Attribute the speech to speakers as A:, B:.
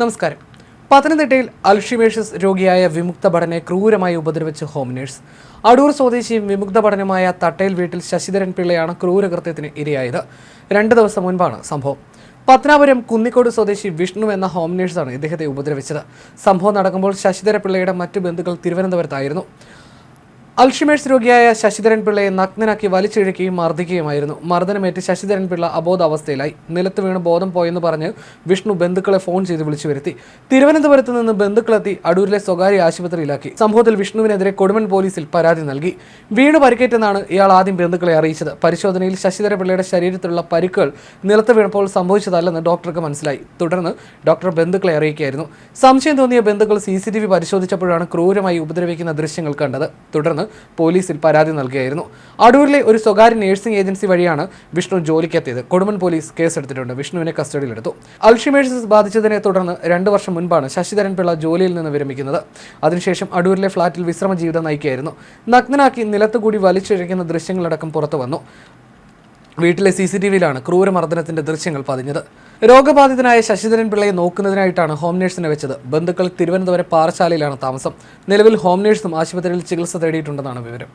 A: നമസ്കാരം. പത്തനംതിട്ടയിൽ അൽഷിമേഷ്യസ് രോഗിയായ വിമുക്ത ഭടനെ ക്രൂരമായി ഉപദ്രവിച്ച ഹോം നേഴ്സ്. അടൂർ സ്വദേശിയും വിമുക്ത ഭടനുമായ തട്ടയിൽ വീട്ടിൽ ശശിധരൻ പിള്ളയാണ് ക്രൂരകൃത്യത്തിന് ഇരയായത്. രണ്ട് ദിവസം മുൻപാണ് സംഭവം. പത്തനാപുരം കുന്നിക്കോട് സ്വദേശി വിഷ്ണു എന്ന ഹോം നേഴ്സാണ് ഇദ്ദേഹത്തെ ഉപദ്രവിച്ചത്. സംഭവം നടക്കുമ്പോൾ ശശിധര പിള്ളയുടെ മറ്റു ബന്ധുക്കൾ തിരുവനന്തപുരത്തായിരുന്നു. അൽഷിമേഴ്സ് രോഗിയായ ശശിധരൻ പിള്ളയെ നഗ്നനാക്കി വലിച്ചിഴക്കുകയും മർദ്ദിക്കുകയുമായിരുന്നു. മർദ്ദനമേറ്റ് ശശിധരൻ പിള്ള അബോധാവസ്ഥയിലായി. നിലത്ത് വീണ് ബോധം പോയെന്ന് പറഞ്ഞ് വിഷ്ണു ബന്ധുക്കളെ ഫോൺ ചെയ്ത് വിളിച്ചു വരുത്തി. തിരുവനന്തപുരത്ത് നിന്ന് ബന്ധുക്കളെത്തി അടൂരിലെ സ്വകാര്യ ആശുപത്രിയിലാക്കി. സംഭവത്തിൽ വിഷ്ണുവിനെതിരെ കൊടുമൺ പോലീസിൽ പരാതി നൽകി. വീണ് പരിക്കേറ്റെന്നാണ് ഇയാൾ ആദ്യം ബന്ധുക്കളെ അറിയിച്ചത്. പരിശോധനയിൽ ശശിധര പിള്ളയുടെ ശരീരത്തിലുള്ള പരിക്കുകൾ നിലത്ത് വീണപ്പോൾ സംഭവിച്ചതല്ലെന്ന് ഡോക്ടർക്ക് മനസ്സിലായി. തുടർന്ന് ഡോക്ടർ ബന്ധുക്കളെ അറിയിക്കുകയായിരുന്നു. സംശയം തോന്നിയ ബന്ധുക്കൾ സി പരിശോധിച്ചപ്പോഴാണ് ക്രൂരമായി ഉപദ്രവിക്കുന്ന ദൃശ്യങ്ങൾ കണ്ടത്. തുടർന്ന് പോലീസിൽ പരാതി നൽകുകയായിരുന്നു അടൂരിലെ ഒരു സ്വകാര്യ നഴ്സിംഗ് ഏജൻസി വഴിയാണ് വിഷ്ണു ജോലിക്കെത്തിയത്. കൊടുമൺ പോലീസ് കേസെടുത്തിട്ടുണ്ട്. വിഷ്ണുവിനെ കസ്റ്റഡിയിലെടുത്തു. അൽഷിമേഴ്സസ് ബാധിച്ചതിനെ തുടർന്ന് രണ്ട് വർഷം മുൻപാണ് ശശിധരൻ പിള്ള ജോലിയിൽ നിന്ന് വിരമിക്കുന്നത്. അതിനുശേഷം അടൂരിലെ ഫ്ളാറ്റിൽ വിശ്രമ ജീവിതം നയിക്കുകയായിരുന്നു. നഗ്നനാക്കി നിലത്തുകൂടി വലിച്ചിഴയ്ക്കുന്ന ദൃശ്യങ്ങളടക്കം പുറത്തു വന്നു വീട്ടിലെ സി സി ടി വിയിലാണ് ക്രൂരമർദ്ദനത്തിന്റെ ദൃശ്യങ്ങൾ പതിഞ്ഞത്. രോഗബാധിതനായ ശശിധരൻ പിള്ളയെ നോക്കുന്നതിനായിട്ടാണ് ഹോം നഴ്സിനെ വെച്ചത്. ബന്ധുക്കൾ തിരുവനന്തപുരം പാറശാലയിലാണ് താമസം. നിലവിൽ ഹോം നഴ്സും ആശുപത്രിയിൽ ചികിത്സ തേടിയിട്ടുണ്ടെന്നാണ് വിവരം.